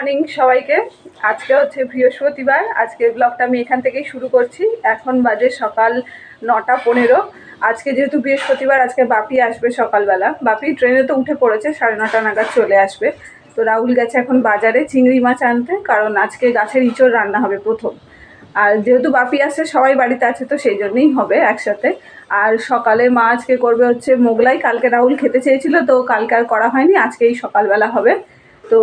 Morning সবাইকে। আজকে হচ্ছে বৃহস্পতিবার। আজকে ব্লগটা আমি এখান থেকেই শুরু করছি। এখন বাজে সকাল নটা পনেরো। আজকে যেহেতু বৃহস্পতিবার, আজকে বাপি আসবে সকালবেলা। বাপি ট্রেনে তো উঠে পড়েছে, সাড়ে নটা নাগাদ চলে আসবে। তো রাহুল গেছে এখন বাজারে চিংড়ি মাছ আনতে, কারণ আজকে গাছের ইঁচড় রান্না হবে প্রথম। আর যেহেতু বাপি আসছে, সবাই বাড়িতে আছে, তো সেই জন্যই হবে একসাথে। আর সকালে মা আজকে করবে হচ্ছে মোগলাই। কালকে রাহুল খেতে চেয়েছিল, তো কালকে আর করা হয়নি, আজকেই সকালবেলা হবে। তো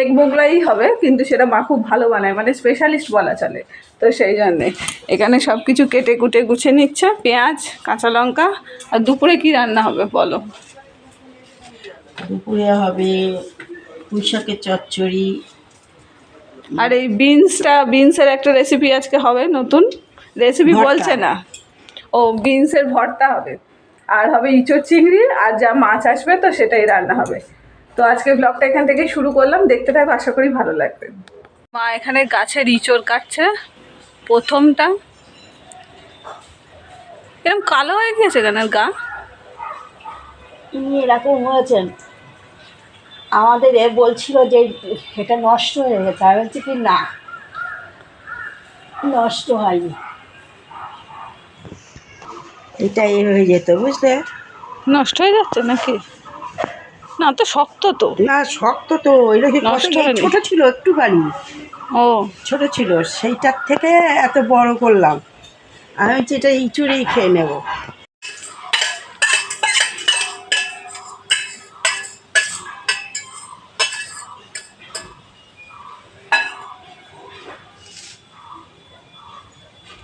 এগ মোগলাই হবে কিন্তু সেটা মা খুব ভালো বানায় মানে স্পেশালিস্ট বলা চলে। তো সেই জন্যে। এখানে সব কিছু কেটে কুটে গুছে নিচ্ছে পেঁয়াজ কাঁচা লঙ্কা আর দুপুরে কি রান্না হবে বলো? দুপুরে হবে পুঁইশাকের চচ্চড়ি। আর এই বিনসটা বিনসের একটা রেসিপি আজকে হবে নতুন। রেসিপি বলছে না। ও বিনসের ভর্তা হবে। আর হবে ইঁচড় চিংড়ি আর যা মাছ আসবে তো সেটাই রান্না হবে। তো আজকে ব্লগটা এখান থেকে শুরু করলাম। দেখতে থাকো আশা করি ভালো লাগবে। মা এখানে গাছের ইঁচড় কাটছে প্রথমটা। এরকম কালো হয়ে গিয়েছে কেন গা? তিনি এরকম হয়েছেন আমাদের এ বলছিল যে এটা নষ্ট হয়ে গেছে। আমি বলছি কি না নষ্ট হয়নি। এটা এ হয়ে যেত বুঝলে? নষ্ট হয়ে যাচ্ছে নাকি? না তো শক্ত তো। না শক্ত তো এটা কি। ছোট ছিল একটুখানি। ও। ছোট ছিল সেইটার থেকে এত বড় করলাম। আমি এটা ইঁচুড়েই খেয়ে নেব।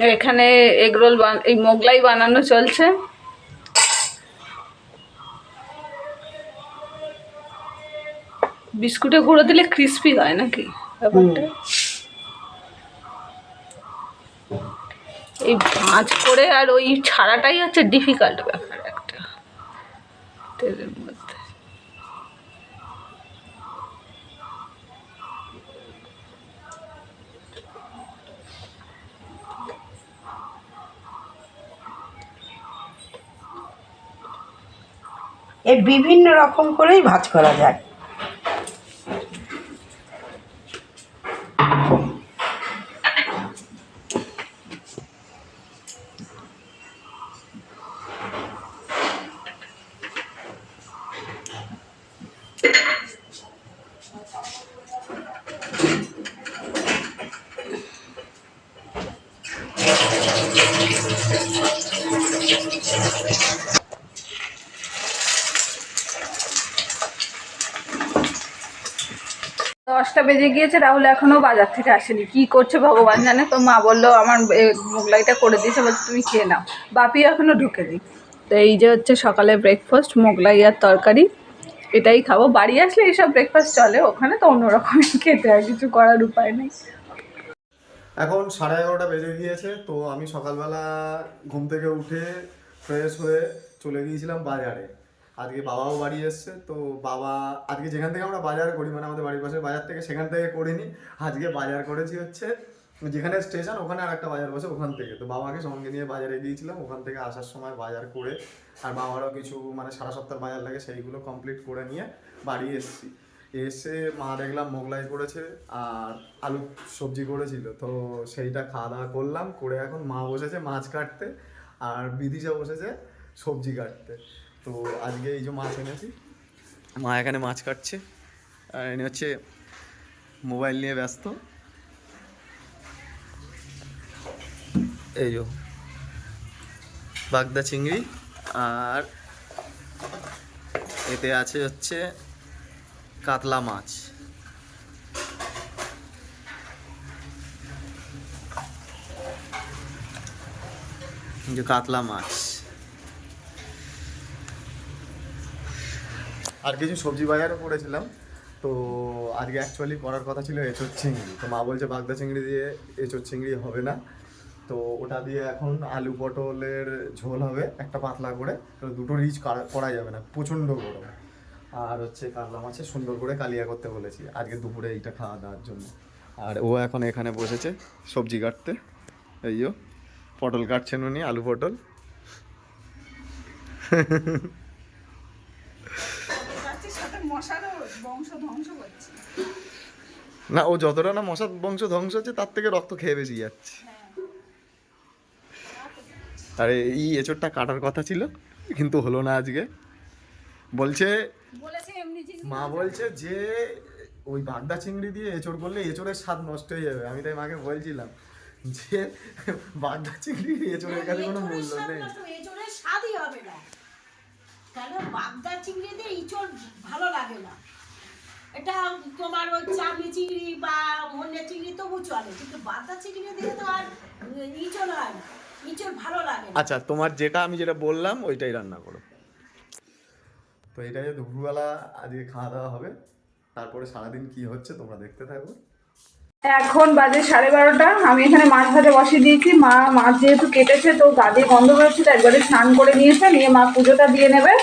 এখানে এগরোল বান- এই মোগলাই বানানো চলছে। বিস্কুটে গুঁড়ো দিলে ক্রিস্পি হয় নাকি? ব্যাপারটা? এই ভাঁজ করে আর ওই ছাড়াটাই হচ্ছে ডিফিকাল্ট ব্যাপার একটা। তেলের মধ্যে। এর বিভিন্ন রকম করেই ভাজ করা যায়। দশটা বেজে গিয়েছে, রাহুল এখনও বাজার থেকে আসেনি। কি করছে ভগবান জানে? তো মা বলল, আমার মোগলাইটা করে দিয়েছে, বলছে তুমি খেয়ে নাও। বাপি এখনও ঢুকেনি। তো এই যে হচ্ছে সকালে ব্রেকফাস্ট মোগলাই আর তরকারি, এটাই খাব। বাড়ি আসলে এইসব ব্রেকফাস্ট চলে ওখানে, তো অন্যরকমই খেতে আর কিছু করার উপায় নেই। এখন সাড়ে এগারোটা বেজে গিয়েছে, তো আমি সকালবেলা ঘুম থেকে উঠে ফ্রেশ হয়ে চলে গিয়েছিলাম বাজারে। আজকে বাবাও বাড়ি এসছে, তো বাবা, আজকে যেখান থেকে আমরা বাজার করি মানে আমাদের বাড়ির পাশে বাজার থেকে সেখান থেকে করিনি, আজকে বাজার করেছি হচ্ছে, যেখানে স্টেশন ওখানে আর একটা বাজার বসে ওখান থেকে। তো বাবাকে সঙ্গে নিয়ে বাজারে গিয়েছিলাম, ওখান থেকে আসার সময় বাজার করে, আর বাবারও কিছু মানে সারা সপ্তাহ বাজার লাগে, সেইগুলো কমপ্লিট করে নিয়ে বাড়ি এসেছি। এসে মা দেখলাম মোগলাই করেছে, আর আলু সবজি করেছিল, তো সেইটা খাওয়া দাওয়া করলাম, করে এখন মা বসেছে মাছ কাটতে, আর বিদিশা বসেছে সবজি কাটতে। তো আজকে এই যে মাছ এনেছি, মা এখানে মাছ কাটছে, আর এনে হচ্ছে মোবাইল নিয়ে ব্যস্ত। এই যো বাগদা চিংড়ি, আর এতে আছে হচ্ছে কাতলা মাছ। যে কাতলা মাছ। আর কিছু সবজি বাজারও করেছিলাম। তো আজকে অ্যাকচুয়ালি করার কথা ছিল এঁচোর চিংড়ি। তো মা বলছে, বাগদা চিংড়ি দিয়ে এঁচোর চিংড়ি হবে না। তো ওটা দিয়ে এখন আলু পটলের ঝোল হবে, একটা পাতলা করে। দুটো রিচ করা যাবে না, প্রচণ্ড গরম। আর হচ্ছে কাতলা মাছের সুন্দর করে কালিয়া করতে বলেছি। আজকে দুপুরে এইটা খাওয়া দাওয়ার জন্য। আর ও এখন এখানে বসেছে সবজি কাটতে। এই পটল কাটছেন উনি আলু পটল সাথে মশারও বংশ ধ্বংস করছে না ও যতটা না মশার বংশ ধ্বংস হচ্ছে তার থেকে রক্ত খেয়ে বেশি যাচ্ছে। আরে এই এঁচড়টা কাটার কথা ছিল কিন্তু হলো না আজকে। বলছে মা বলছে যে ওই বাগদা চিংড়ি দিয়ে এঁচড় করলে এঁচড়ের স্বাদ নষ্ট হয়ে যাবে। আমি তাই মাকে বলছিলাম যে বাগদা চিংড়ি এঁচড়ের কাছে কোনো মূল্য নেই। এঁচড়ের স্বাদই হবে না। কেন বাগদা চিংড়ি দিয়ে ইঁচড় ভালো লাগে না? এটা তোমার ওই চামড়ি চিংড়ি বা অন্য চিংড়ি তবু চলে কিন্তু বাগদা চিংড়ি দিয়ে তো আর ইঁচড় হয় না ইঁচড় ভালো লাগে আচ্ছা তোমার যেটা আমি যেটা বললাম ওইটাই রান্না করো। তো এটাই দুপুরবেলা আজকে খাওয়া দাওয়া হবে। তারপরে সারাদিন কি হচ্ছে তোমরা দেখতে থাকো। এখন বাজে সাড়ে বারোটা আমি এখানে মাছ ভাজা বসিয়ে দিয়েছি। মা মাছ যেহেতু কেটেছে তো গাদি গন্ধ বেরোচ্ছিল একবারে স্নান করে নিয়েছে। নিয়ে মা পুজোটা দিয়ে নেবে।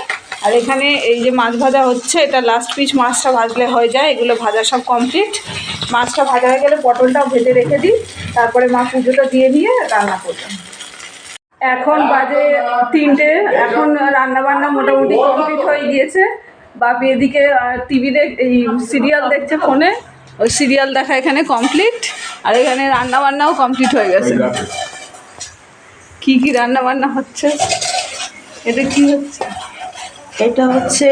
আর এখানে এই যে মাছ ভাজা হচ্ছে এটা লাস্ট পিস মাছটা ভাজলে হয়ে যায় এগুলো ভাজা সব কমপ্লিট মাছটা ভাজা হয়ে গেলে পটলটাও ভেজে রেখে দিই তারপরে মা পুজোটা দিয়ে নিয়ে রান্না করবেন এখন বাজে তিনটে এখন রান্না বান্না মোটামুটি কমপ্লিট হয়ে গিয়েছে। বাপি এদিকে টিভি দেখ এই সিরিয়াল দেখছে ফোনে। ওই সিরিয়াল দেখা এখানে কমপ্লিট আর এখানে রান্না বান্নাও কমপ্লিট হয়ে গেছে। কি কি রান্না বান্না হচ্ছে? এটা কি হচ্ছে? এটা হচ্ছে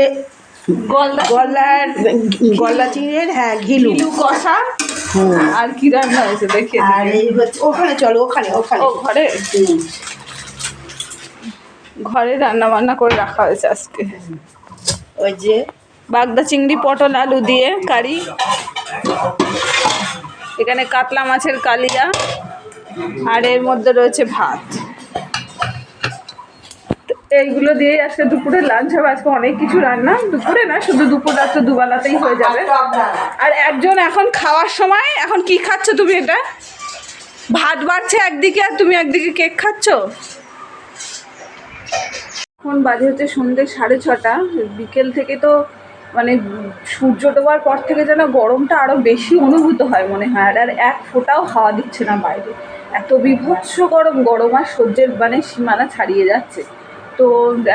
গলার গলা চিংড়ির হ্যাঁ ঘিলু। কষা। আর কি রান্না হয়েছে দেখি আর এই হচ্ছে ওখানে চলো ওখানে ওখানে। ও ঘরে? ঘরে রান্না বান্না করে রাখা হয়েছে আজকে। ওই যে বাগদা চিংড়ি পটল আলু দিয়ে কারি। এখানে কাতলা মাছের কালিয়া। আর এর মধ্যে রয়েছে ভাত। এইগুলো দিয়ে আজকে দুপুরে লাঞ্চ হবে। আজকে অনেক কিছু রান্না। দুপুরে না শুধু দুপুর রাত্রে দুবেলাতেই হয়ে যাবে। আর একজন এখন খাওয়ার সময় এখন কি খাচ্ছ তুমি এটা? ভাত বাড়ছে একদিকে আর তুমি একদিকে কেক খাচ্ছ? এখন বাজে হচ্ছে সন্ধ্যে সাড়ে ছটা। বিকেল থেকে তো মানে সূর্য ডোবার পর থেকে যেন গরমটা আরও বেশি অনুভূত হয় মনে হয়। আর আর এক ফোঁটাও হাওয়া দিচ্ছে না বাইরে। এত বিভৎস গরম গরম আর সহ্যের মানে সীমানা ছাড়িয়ে যাচ্ছে। তো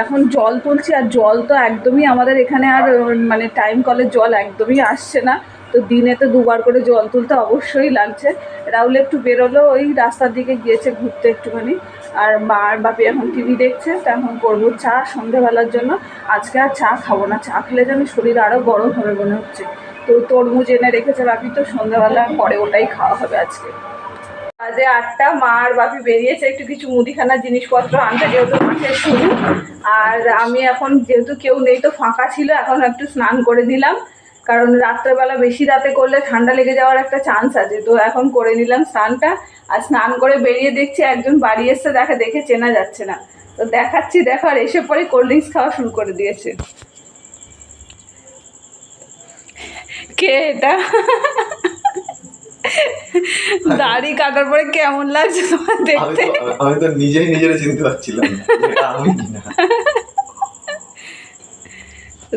এখন জল তুলছি আর জল তো একদমই আমাদের এখানে আর মানে টাইম কলের জল একদমই আসছে না। তো দিনে তো দুবার করে জল তুলতে অবশ্যই লাগছে। রাহুল একটু বেরোলো, ওই রাস্তার দিকে গিয়েছে ঘুরতে একটুখানি। আর মা আর বাপি এখন টিভি দেখছে, তো এখন করব চা সন্ধেবেলার জন্য। আজকে আর চা খাব না, চা খেলে যেন শরীর আরও গরম হবে মনে হচ্ছে। তো তরমুজ এনে রেখেছে বাপি তো, সন্ধেবেলা পরে ওটাই খাওয়া হবে আজকে। বাজে আটটা, মা আর বাপি বেরিয়েছে, একটু কিছু মুদিখানার জিনিসপত্র আনতে, যেহেতু মাঠের শুরু। আর আমি এখন, যেহেতু কেউ নেই, তো ফাঁকা ছিল, এখন একটু স্নান করে দিলাম। কারণ রাত্রেবেলা বেশি রাতে করলে ঠান্ডা লেগে যাওয়ার একটা চান্স আছে, তো এখন করে নিলাম স্নানটা। আর স্নান করে বেরিয়ে দেখছি একজন বাড়ি এসছে, দেখে দেখে চেনা যাচ্ছে না। তো দেখাচ্ছি, দেখো, আর এসে পরে কোল্ড ড্রিঙ্কস খাওয়া শুরু করে দিয়েছে। কে এটা? দাড়ি কাটার পরে কেমন লাগছে তোমার দেখতে? আমি তো নিজেই নিজের চিনতে পারছিলাম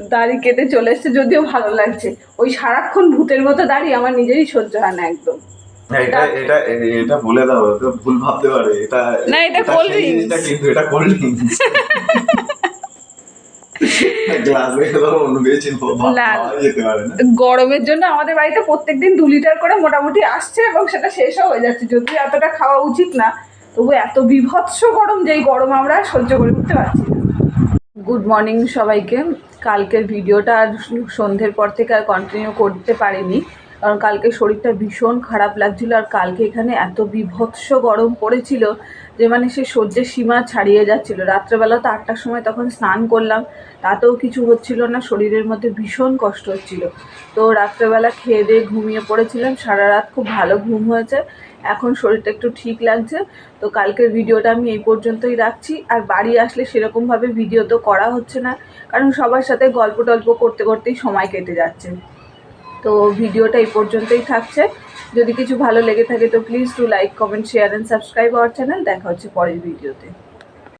দাড়ি কেটে চলে এসছে যদিও ভালো লাগছে। ওই সারাক্ষণ ভূতের মতো দাড়ি আমার নিজেরই সহ্য হয় না একদম। এটা এটা এটা বলে দাও ভুল ভাবতে পারে। এটা না, এটা। জিনিসটা কিন্তু এটা কোল্ড ড্রিঙ্কস গ্লাস রেখে দাও অন্য দিয়ে চিনবো না। যেতে পারে না গরমের জন্য আমাদের বাড়িতে প্রত্যেকদিন দু লিটার করে মোটামুটি আসছে এবং সেটা শেষও হয়ে যাচ্ছে। যদি এতটা খাওয়া উচিত না তবু এত বিভৎস গরম যেই গরম আমরা সহ্য করে উঠতে পারছি না। গুড মর্নিং সবাইকে। কালকের ভিডিওটা আর সন্ধ্যের পর থেকে আর কন্টিনিউ করতে পারিনি। কারণ কালকে শরীরটা ভীষণ খারাপ লাগছিল আর কালকে এখানে এত বিভৎস গরম পড়েছিল যে মানে সে সহ্যের সীমা ছাড়িয়ে যাচ্ছিল। রাত্রেবেলা তো আটটার সময় তখন স্নান করলাম, তাতেও কিছু হচ্ছিল না, শরীরের মধ্যে ভীষণ কষ্ট হচ্ছিল। তো রাত্রেবেলা খেয়ে দিয়ে ঘুমিয়ে পড়েছিলাম, সারা রাত খুব ভালো ঘুম হয়েছে, এখন শরীরটা একটু ঠিক লাগছে। তো কালকের ভিডিওটা আমি এই পর্যন্তই রাখছি, আর বাড়ি আসলে সেরকমভাবে ভিডিও তো করা হচ্ছে না, কারণ সবার সাথে গল্প টল্প করতে করতেই সময় কেটে যাচ্ছে। তো ভিডিওটা এই পর্যন্তই থাকছে। যদি কিছু ভালো লেগে থাকে তো please to like comment share and subscribe our channel দেখা হচ্ছে পরের ভিডিওতে।